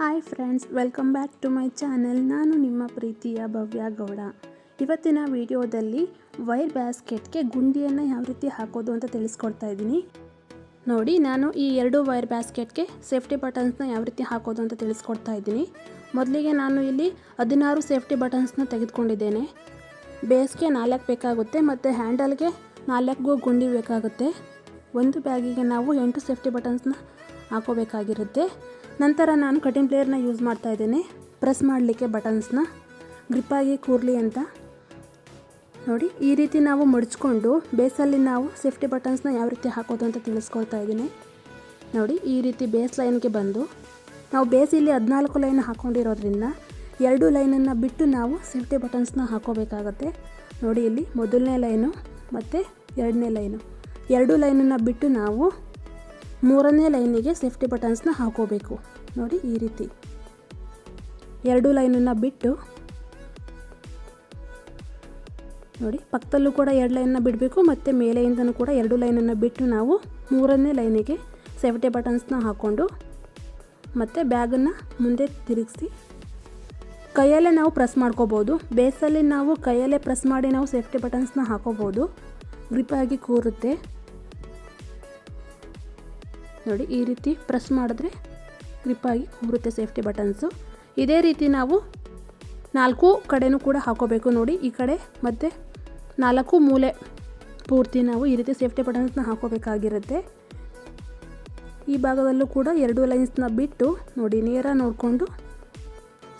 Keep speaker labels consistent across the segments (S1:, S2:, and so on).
S1: Hi friends welcome back to my channel ನಾನು ನಿಮ್ಮ ಪ್ರೀತಿಯ ಭವ್ಯ ಗೌಡ. ಇವತ್ತಿನ ವಿಡಿಯೋದಲ್ಲಿ ವೈರ್ ಬ್ಯಾಸ್ಕೆಟ್ಗೆ ಗುಂಡಿಯನ್ನು ಯಾವ ರೀತಿ ಹಾಕೋದು ಅಂತ ತಿಳಿಸ್ಕೊಡ್ತಾ ಇದ್ದೀನಿ. ನೋಡಿ, ನಾನು ಈ ಎರಡು ವೈರ್ ಬ್ಯಾಸ್ಕೆಟ್ಗೆ ಸೇಫ್ಟಿ ಬಟನ್ಸ್ನ ಯಾವ ರೀತಿ ಹಾಕೋದು ಅಂತ ತಿಳಿಸ್ಕೊಡ್ತಾ ಇದ್ದೀನಿ. ಮೊದಲಿಗೆ ನಾನು ಇಲ್ಲಿ ಹದಿನಾರು ಸೇಫ್ಟಿ ಬಟನ್ಸ್ನ ತೆಗೆದುಕೊಂಡಿದ್ದೇನೆ. ಬೇಸ್ಗೆ ನಾಲ್ಕು ಬೇಕಾಗುತ್ತೆ ಮತ್ತು ಹ್ಯಾಂಡಲ್ಗೆ ನಾಲ್ಕು ಗುಂಡಿ ಬೇಕಾಗುತ್ತೆ. ಒಂದು ಬ್ಯಾಗಿಗೆ ನಾವು ಎಂಟು ಸೇಫ್ಟಿ ಬಟನ್ಸ್ನ ಹಾಕೋಬೇಕಾಗಿರುತ್ತೆ. ನಂತರ ನಾನು ಕಟಿಂಗ್ ಪ್ಲೇಯರ್ನ ಯೂಸ್ ಮಾಡ್ತಾ ಇದ್ದೀನಿ. ಪ್ರೆಸ್ ಮಾಡಲಿಕ್ಕೆ ಬಟನ್ಸ್ನ ಗ್ರಿಪ್ಪಾಗಿ ಕೂರಲಿ ಅಂತ. ನೋಡಿ, ಈ ರೀತಿ ನಾವು ಮಡಚ್ಕೊಂಡು ಬೇಸಲ್ಲಿ ನಾವು ಸೇಫ್ಟಿ ಬಟನ್ಸ್ನ ಯಾವ ರೀತಿ ಹಾಕೋದು ಅಂತ ತಿಳಿಸ್ಕೊಳ್ತಾ ಇದ್ದೀನಿ. ನೋಡಿ, ಈ ರೀತಿ ಬೇಸ್ ಲೈನ್ಗೆ ಬಂದು ನಾವು ಬೇಸ್ ಇಲ್ಲಿ ಹದಿನಾಲ್ಕು ಲೈನ್ ಹಾಕ್ಕೊಂಡಿರೋದ್ರಿಂದ ಎರಡು ಲೈನನ್ನು ಬಿಟ್ಟು ನಾವು ಸೇಫ್ಟಿ ಬಟನ್ಸ್ನ ಹಾಕೋಬೇಕಾಗತ್ತೆ. ನೋಡಿ, ಇಲ್ಲಿ ಮೊದಲನೇ ಲೈನು ಮತ್ತು ಎರಡನೇ ಲೈನು ಎರಡು ಲೈನನ್ನು ಬಿಟ್ಟು ನಾವು ಮೂರನೇ ಲೈನಿಗೆ ಸೇಫ್ಟಿ ಬಟನ್ಸ್ನ ಹಾಕೋಬೇಕು. ನೋಡಿ ಈ ರೀತಿ. ಎರಡು ಲೈನನ್ನು ಬಿಟ್ಟು ನೋಡಿ, ಪಕ್ಕದಲ್ಲೂ ಕೂಡ ಎರಡು ಲೈನನ್ನು ಬಿಡಬೇಕು, ಮತ್ತು ಮೇಲೆಯಿಂದನೂ ಕೂಡ ಎರಡು ಲೈನನ್ನು ಬಿಟ್ಟು ನಾವು ಮೂರನೇ ಲೈನಿಗೆ ಸೇಫ್ಟಿ ಬಟನ್ಸ್ನ ಹಾಕ್ಕೊಂಡು ಮತ್ತು ಬ್ಯಾಗನ್ನು ಮುಂದೆ ತಿರುಗಿಸಿ. ಕೈಯಲ್ಲೇ ನಾವು ಪ್ರೆಸ್ ಮಾಡ್ಕೋಬೋದು. ಬೇಸಲ್ಲಿ ನಾವು ಕೈಯಲ್ಲೇ ಪ್ರೆಸ್ ಮಾಡಿ ನಾವು ಸೇಫ್ಟಿ ಬಟನ್ಸ್ನ ಹಾಕೋಬೋದು. ಗ್ರಿಪ್ಪಾಗಿ ಕೂರುತ್ತೆ. ನೋಡಿ, ಈ ರೀತಿ ಪ್ರೆಸ್ ಮಾಡಿದ್ರೆ ಗ್ರಿಪ್ಪಾಗಿ ಕೂರುತ್ತೆ ಸೇಫ್ಟಿ ಬಟನ್ಸು ಇದೇ ರೀತಿ ನಾವು ನಾಲ್ಕು ಕಡೆನೂ ಕೂಡ ಹಾಕೋಬೇಕು ನೋಡಿ, ಈ ಕಡೆ ಮತ್ತು ನಾಲ್ಕು ಮೂಲೆ ಪೂರ್ತಿ ನಾವು ಈ ರೀತಿ ಸೇಫ್ಟಿ ಬಟನ್ಸ್ನ ಹಾಕೋಬೇಕಾಗಿರುತ್ತೆ. ಈ ಭಾಗದಲ್ಲೂ ಕೂಡ ಎರಡು ಲೈನ್ಸ್ನ ಬಿಟ್ಟು ನೋಡಿ, ನೇರ ನೋಡಿಕೊಂಡು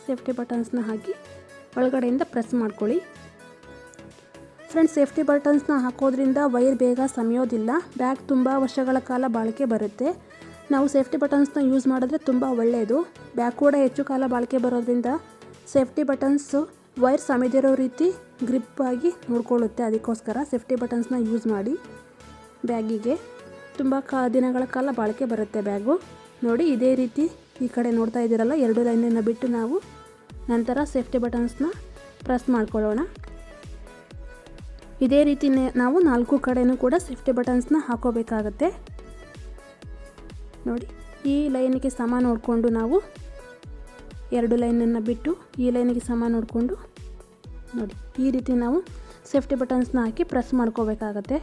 S1: ಸೇಫ್ಟಿ ಬಟನ್ಸ್ನ ಹಾಕಿ ಒಳಗಡೆಯಿಂದ ಪ್ರೆಸ್ ಮಾಡ್ಕೊಳ್ಳಿ. ಫ್ರೆಂಡ್ಸ್, ಸೇಫ್ಟಿ ಬಟನ್ಸ್ನ ಹಾಕೋದ್ರಿಂದ ವೈರ್ ಬೇಗ ಸಮಯೋದಿಲ್ಲ. ಬ್ಯಾಗ್ ತುಂಬ ವರ್ಷಗಳ ಕಾಲ ಬಾಳಿಕೆ ಬರುತ್ತೆ. ನಾವು ಸೇಫ್ಟಿ ಬಟನ್ಸ್ನ ಯೂಸ್ ಮಾಡಿದ್ರೆ ತುಂಬ ಒಳ್ಳೆಯದು ಬ್ಯಾಗ್ ಕೂಡ ಹೆಚ್ಚು ಕಾಲ ಬಾಳಿಕೆ ಬರೋದ್ರಿಂದ ಸೇಫ್ಟಿ ಬಟನ್ಸು ವೈರ್ ಸಮಿದಿರೋ ರೀತಿ ಗ್ರಿಪ್ ಆಗಿ ನೋಡ್ಕೊಳ್ಳುತ್ತೆ. ಅದಕ್ಕೋಸ್ಕರ ಸೇಫ್ಟಿ ಬಟನ್ಸ್ನ ಯೂಸ್ ಮಾಡಿ ಬ್ಯಾಗಿಗೆ. ತುಂಬ ಕಾ, ದಿನಗಳ ಕಾಲ ಬಾಳಿಕೆ ಬರುತ್ತೆ ಬ್ಯಾಗು. ನೋಡಿ, ಇದೇ ರೀತಿ ಈ ಕಡೆ ನೋಡ್ತಾ ಇದ್ದೀರಲ್ಲ, ಎರಡು ಲೈನನ್ನು ಬಿಟ್ಟು ನಾವು ನಂತರ ಸೇಫ್ಟಿ ಬಟನ್ಸ್ನ ಪ್ರೆಸ್ ಮಾಡ್ಕೊಳ್ಳೋಣ. ಇದೇ ರೀತಿ ನಾವು ನಾಲ್ಕು ಕಡೆಯೂ ಕೂಡ ಸೇಫ್ಟಿ ಬಟನ್ಸ್ನ ಹಾಕೋಬೇಕಾಗತ್ತೆ. ನೋಡಿ, ಈ ಲೈನಿಗೆ ಸಮ ನೋಡಿಕೊಂಡು ನಾವು ಎರಡು ಲೈನನ್ನು ಬಿಟ್ಟು ಈ ಲೈನಿಗೆ ಸಮ ನೋಡಿಕೊಂಡು ನೋಡಿ, ಈ ರೀತಿ ನಾವು ಸೇಫ್ಟಿ ಬಟನ್ಸ್ನ ಹಾಕಿ ಪ್ರೆಸ್ ಮಾಡ್ಕೋಬೇಕಾಗತ್ತೆ.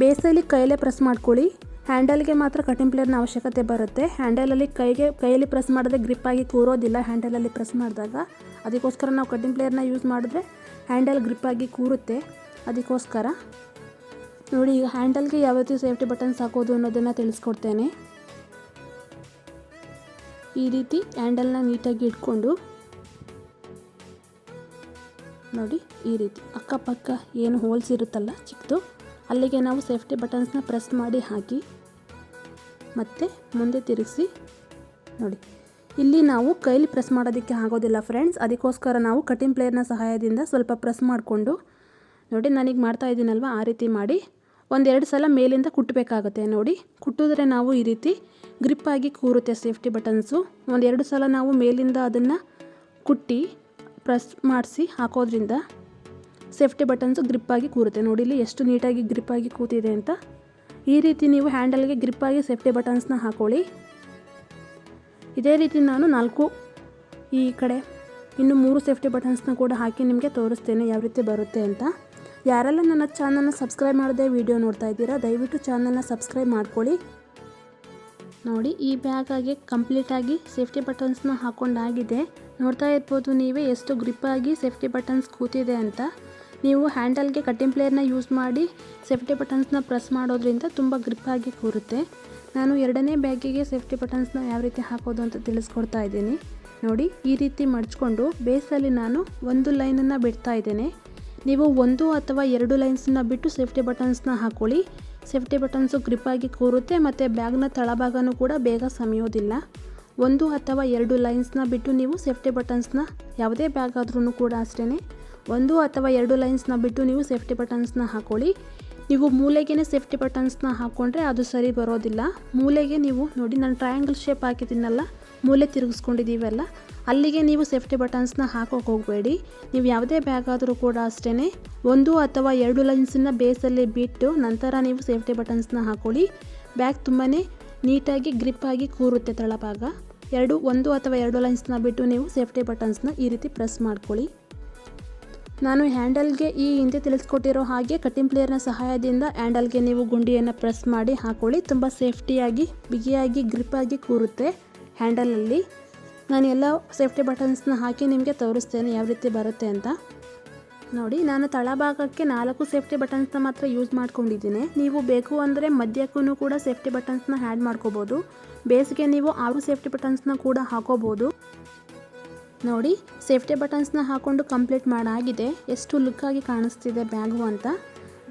S1: ಬೇಸಲ್ಲಿ ಕೈಯಲ್ಲೇ ಪ್ರೆಸ್ ಮಾಡ್ಕೊಳ್ಳಿ. ಹ್ಯಾಂಡಲ್ಗೆ ಮಾತ್ರ ಕಟಿಂಗ್ ಪ್ಲೇರ್ನ ಅವಶ್ಯಕತೆ ಬರುತ್ತೆ. ಹ್ಯಾಂಡಲಲ್ಲಿ ಕೈಗೆ, ಕೈಯಲ್ಲಿ ಪ್ರೆಸ್ ಮಾಡಿದ್ರೆ ಗ್ರಿಪ್ಪಾಗಿ ಕೂರೋದಿಲ್ಲ ಹ್ಯಾಂಡಲಲ್ಲಿ ಪ್ರೆಸ್ ಮಾಡಿದಾಗ. ಅದಕ್ಕೋಸ್ಕರ ನಾವು ಕಟಿಂಗ್ ಪ್ಲೇಯರ್ನ ಯೂಸ್ ಮಾಡಿದ್ರೆ ಹ್ಯಾಂಡಲ್ ಗ್ರಿಪ್ಪಾಗಿ ಕೂರುತ್ತೆ. ಅದಕ್ಕೋಸ್ಕರ. ನೋಡಿ, ಈಗ ಹ್ಯಾಂಡಲ್ಗೆ ಯಾವ ರೀತಿ ಸೇಫ್ಟಿ ಬಟನ್ಸ್ ಹಾಕೋದು ಅನ್ನೋದನ್ನು ತಿಳಿಸ್ಕೊಡ್ತೇನೆ. ಈ ರೀತಿ ಹ್ಯಾಂಡಲ್ನ ನೀಟಾಗಿ ಇಟ್ಕೊಂಡು. ನೋಡಿ, ಈ ರೀತಿ. ಅಕ್ಕಪಕ್ಕ ಏನು ಹೋಲ್ಸ್ ಇರುತ್ತಲ್ಲ ಚಿಕ್ಕದು ಅಲ್ಲಿಗೆ ನಾವು ಸೇಫ್ಟಿ ಬಟನ್ಸ್ನ ಪ್ರೆಸ್ ಮಾಡಿ ಹಾಕಿ. ಮತ್ತೆ ಮುಂದೆ ತಿರುಗಿಸಿ. ನೋಡಿ ಇಲ್ಲಿ ನಾವು ಕೈಲಿ ಪ್ರೆಸ್ ಮಾಡೋದಕ್ಕೆ ಆಗೋದಿಲ್ಲ ಫ್ರೆಂಡ್ಸ್. ಅದಕ್ಕೋಸ್ಕರ ನಾವು ಕಟಿಂಗ್ ಪ್ಲೇಯರ್ನ ಸಹಾಯದಿಂದ ಸ್ವಲ್ಪ ಪ್ರೆಸ್ ಮಾಡಿಕೊಂಡು, ನೋಡಿ ನಾನೀಗ ಮಾಡ್ತಾ ಇದ್ದೀನಲ್ವ, ಆ ರೀತಿ ಮಾಡಿ ಒಂದೆರಡು ಸಲ ಮೇಲಿಂದ ಕುಟ್ಟಬೇಕಾಗುತ್ತೆ ನೋಡಿ. ಕುಟ್ಟಿದ್ರೆ ನಾವು ಈ ರೀತಿ ಗ್ರಿಪ್ಪಾಗಿ ಕೂರುತ್ತೆ ಸೇಫ್ಟಿ ಬಟನ್ಸು. ಒಂದೆರಡು ಸಲ ನಾವು ಮೇಲಿಂದ ಅದನ್ನು ಕುಟ್ಟಿ ಪ್ರೆಸ್ ಮಾಡಿಸಿ ಹಾಕೋದ್ರಿಂದ ಸೇಫ್ಟಿ ಬಟನ್ಸು ಗ್ರಿಪ್ಪಾಗಿ ಕೂರುತ್ತೆ. ನೋಡಿ ಇಲ್ಲಿ ಎಷ್ಟು ನೀಟಾಗಿ ಗ್ರಿಪ್ಪಾಗಿ ಕೂತಿದೆ ಅಂತ. ಈ ರೀತಿ ನೀವು ಹ್ಯಾಂಡಲ್ಗೆ ಗ್ರಿಪ್ಪಾಗಿ ಸೇಫ್ಟಿ ಬಟನ್ಸ್ನ ಹಾಕೊಳ್ಳಿ. ಇದೇ ರೀತಿ ನಾನು ನಾಲ್ಕು ಈ ಕಡೆ ಇನ್ನು ಮೂರು ಸೇಫ್ಟಿ ಬಟನ್ಸ್ನ ಕೂಡ ಹಾಕಿ ನಿಮಗೆ ತೋರಿಸ್ತೇನೆ ಯಾವ ರೀತಿ ಬರುತ್ತೆ ಅಂತ. ಯಾರೆಲ್ಲ ನನ್ನ ಚಾನಲ್ನ ಸಬ್ಸ್ಕ್ರೈಬ್ ಮಾಡದೆ ವಿಡಿಯೋ ನೋಡ್ತಾ ಇದ್ದೀರಾ, ದಯವಿಟ್ಟು ಚಾನಲ್ನ ಸಬ್ಸ್ಕ್ರೈಬ್ ಮಾಡ್ಕೊಳ್ಳಿ. ನೋಡಿ, ಈ ಬ್ಯಾಗಾಗಿ ಕಂಪ್ಲೀಟಾಗಿ ಸೇಫ್ಟಿ ಬಟನ್ಸ್ನ ಹಾಕ್ಕೊಂಡಾಗಿದೆ ನೋಡ್ತಾ ಇರ್ಬೋದು ನೀವೇ ಎಷ್ಟು ಗ್ರಿಪ್ಪಾಗಿ ಸೇಫ್ಟಿ ಬಟನ್ಸ್ ಕೂತಿದೆ ಅಂತ. ನೀವು ಹ್ಯಾಂಡಲ್ಗೆ ಕಟ್ಟಿಂಗ್ ಪ್ಲೇಯರ್ನ ಯೂಸ್ ಮಾಡಿ ಸೇಫ್ಟಿ ಬಟನ್ಸ್ನ ಪ್ರೆಸ್ ಮಾಡೋದ್ರಿಂದ ತುಂಬ ಗ್ರಿಪ್ಪಾಗಿ ಕೂರುತ್ತೆ. ನಾನು ಎರಡನೇ ಬ್ಯಾಗಿಗೆ ಸೇಫ್ಟಿ ಬಟನ್ಸ್ನ ಯಾವ ರೀತಿ ಹಾಕೋದು ಅಂತ ತಿಳಿಸ್ಕೊಡ್ತಾ ಇದ್ದೀನಿ. ನೋಡಿ, ಈ ರೀತಿ ಮಡ್ಚ್ಕೊಂಡು ಬೇಸಲ್ಲಿ ನಾನು ಒಂದು ಲೈನನ್ನು ಬಿಡ್ತಾ ಇದ್ದೇನೆ. ನೀವು ಒಂದು ಅಥವಾ ಎರಡು ಲೈನ್ಸನ್ನ ಬಿಟ್ಟು ಸೇಫ್ಟಿ ಬಟನ್ಸ್ನ ಹಾಕೊಳ್ಳಿ. ಸೇಫ್ಟಿ ಬಟನ್ಸು ಗ್ರಿಪ್ಪಾಗಿ ಕೂರುತ್ತೆ ಮತ್ತು ಬ್ಯಾಗ್ನ ತಳಭಾಗನೂ ಕೂಡ ಬೇಗ ಸಮಯೋದಿಲ್ಲ. ಒಂದು ಅಥವಾ ಎರಡು ಲೈನ್ಸ್ನ ಬಿಟ್ಟು ನೀವು ಸೇಫ್ಟಿ ಬಟನ್ಸ್ನ ಯಾವುದೇ ಬ್ಯಾಗ್ ಆದ್ರೂ ಕೂಡ ಅಷ್ಟೇ ಒಂದು ಅಥವಾ ಎರಡು ಲೈನ್ಸ್ನ ಬಿಟ್ಟು ನೀವು ಸೇಫ್ಟಿ ಬಟನ್ಸ್ನ ಹಾಕೊಳ್ಳಿ. ನೀವು ಮೂಲೆಗೇ ಸೇಫ್ಟಿ ಬಟನ್ಸ್ನ ಹಾಕ್ಕೊಂಡ್ರೆ ಅದು ಸರಿ ಬರೋದಿಲ್ಲ. ಮೂಲೆಗೆ ನೀವು ನೋಡಿ, ನಾನು ಟ್ರಯಾಂಗಲ್ ಶೇಪ್ ಹಾಕಿದ್ದೀನಲ್ಲ, ಮೂಲೆ ತಿರುಗಿಸ್ಕೊಂಡಿದ್ದೀವಲ್ಲ, ಅಲ್ಲಿಗೆ ನೀವು ಸೇಫ್ಟಿ ಬಟನ್ಸ್ನ ಹಾಕೋಕೆ ಹೋಗಬೇಡಿ. ನೀವು ಯಾವುದೇ ಬ್ಯಾಗ್ ಆದರೂ ಕೂಡ ಅಷ್ಟೇ ಒಂದು ಅಥವಾ ಎರಡು ಲೈನ್ಸನ್ನು ಬೇಸಲ್ಲಿ ಬಿಟ್ಟು ನಂತರ ನೀವು ಸೇಫ್ಟಿ ಬಟನ್ಸ್ನ ಹಾಕೊಳ್ಳಿ. ಬ್ಯಾಗ್ ತುಂಬಾ ನೀಟಾಗಿ ಗ್ರಿಪ್ ಆಗಿ ಕೂರುತ್ತೆ ತಳಭಾಗ. ಎರಡು, ಒಂದು ಅಥವಾ ಎರಡು ಲೈನ್ಸ್ನ ಬಿಟ್ಟು ನೀವು ಸೇಫ್ಟಿ ಬಟನ್ಸ್ನ ಈ ರೀತಿ ಪ್ರೆಸ್ ಮಾಡ್ಕೊಳ್ಳಿ. ನಾನು ಹ್ಯಾಂಡಲ್ಗೆ ಈ ಹಿಂದೆ ತಿಳಿಸ್ಕೊಟ್ಟಿರೋ ಹಾಗೆ ಕಟಿಂಗ್ ಪ್ಲೇಯರ್ನ ಸಹಾಯದಿಂದ ಹ್ಯಾಂಡಲ್ಗೆ ನೀವು ಗುಂಡಿಯನ್ನು ಪ್ರೆಸ್ ಮಾಡಿ ಹಾಕೊಳ್ಳಿ. ತುಂಬ ಸೇಫ್ಟಿಯಾಗಿ, ಬಿಗಿಯಾಗಿ, ಗ್ರಿಪ್ಪಾಗಿ ಕೂರುತ್ತೆ ಹ್ಯಾಂಡಲಲ್ಲಿ. ನಾನು ಎಲ್ಲ ಸೇಫ್ಟಿ ಬಟನ್ಸ್ನ ಹಾಕಿ ನಿಮಗೆ ತೋರಿಸ್ತೇನೆ ಯಾವ ರೀತಿ ಬರುತ್ತೆ ಅಂತ. ನೋಡಿ, ನಾನು ತಳಭಾಗಕ್ಕೆ ನಾಲ್ಕು ಸೇಫ್ಟಿ ಬಟನ್ಸ್ನ ಮಾತ್ರ ಯೂಸ್ ಮಾಡ್ಕೊಂಡಿದ್ದೀನಿ. ನೀವು ಬೇಕು ಅಂದರೆ ಮಧ್ಯಕ್ಕೂ ಕೂಡ ಸೇಫ್ಟಿ ಬಟನ್ಸ್ನ ಆ್ಯಡ್ ಮಾಡ್ಕೋಬೋದು. ಬೇಸಿಗೆ ನೀವು ಆರು ಸೇಫ್ಟಿ ಬಟನ್ಸ್ನ ಕೂಡ ಹಾಕೋಬೋದು. ನೋಡಿ, ಸೇಫ್ಟಿ ಬಟನ್ಸ್ನ ಹಾಕೊಂಡು ಕಂಪ್ಲೀಟ್ ಮಾಡಾಗಿದೆ. ಎಷ್ಟು ಲುಕ್ಕಾಗಿ ಕಾಣಿಸ್ತಿದೆ ಬ್ಯಾಗು ಅಂತ.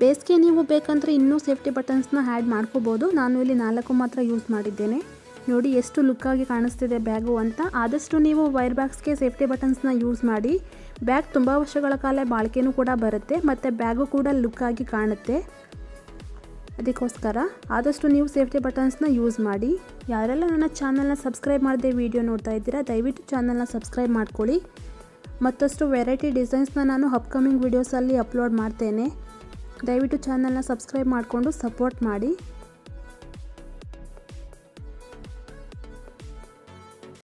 S1: ಬೇಸಿಗೆ ನೀವು ಬೇಕಂದರೆ ಇನ್ನೂ ಸೇಫ್ಟಿ ಬಟನ್ಸ್ನ ಆ್ಯಡ್ ಮಾಡ್ಕೋಬೋದು. ನಾನು ಇಲ್ಲಿ ನಾಲ್ಕು ಮಾತ್ರ ಯೂಸ್ ಮಾಡಿದ್ದೇನೆ. ನೋಡಿ, ಎಷ್ಟು ಲುಕ್ಕಾಗಿ ಕಾಣಿಸ್ತಿದೆ ಬ್ಯಾಗು ಅಂತ. ಆದಷ್ಟು ನೀವು ವೈರ್ ಬ್ಯಾಗ್ಸ್ಗೆ ಸೇಫ್ಟಿ ಬಟನ್ಸ್ನ ಯೂಸ್ ಮಾಡಿ. ಬ್ಯಾಗ್ ತುಂಬ ವರ್ಷಗಳ ಕಾಲ ಬಾಳಿಕೆನೂ ಕೂಡ ಬರುತ್ತೆ. ಮತ್ತು ಬ್ಯಾಗು ಕೂಡ ಲುಕ್ಕಾಗಿ ಕಾಣುತ್ತೆ. ಅದಕ್ಕೋಸ್ಕರ ಆದಷ್ಟು ನೀವು ಸೇಫ್ಟಿ ಬಟನ್ಸ್ನ ಯೂಸ್ ಮಾಡಿ. ಯಾರೆಲ್ಲ ನನ್ನ ಚಾನಲ್ನ ಸಬ್ಸ್ಕ್ರೈಬ್ ಮಾಡದೆ ವೀಡಿಯೋ ನೋಡ್ತಾ ಇದ್ದೀರಾ, ದಯವಿಟ್ಟು ಚಾನಲ್ನ ಸಬ್ಸ್ಕ್ರೈಬ್ ಮಾಡ್ಕೊಳ್ಳಿ. ಮತ್ತಷ್ಟು ವೆರೈಟಿ ಡಿಸೈನ್ಸ್ನ ನಾನು ಅಪ್ಕಮಿಂಗ್ ವೀಡಿಯೋಸಲ್ಲಿ ಅಪ್ಲೋಡ್ ಮಾಡ್ತೇನೆ. ದಯವಿಟ್ಟು ಚಾನಲ್ನ ಸಬ್ಸ್ಕ್ರೈಬ್ ಮಾಡಿಕೊಂಡು ಸಪೋರ್ಟ್ ಮಾಡಿ.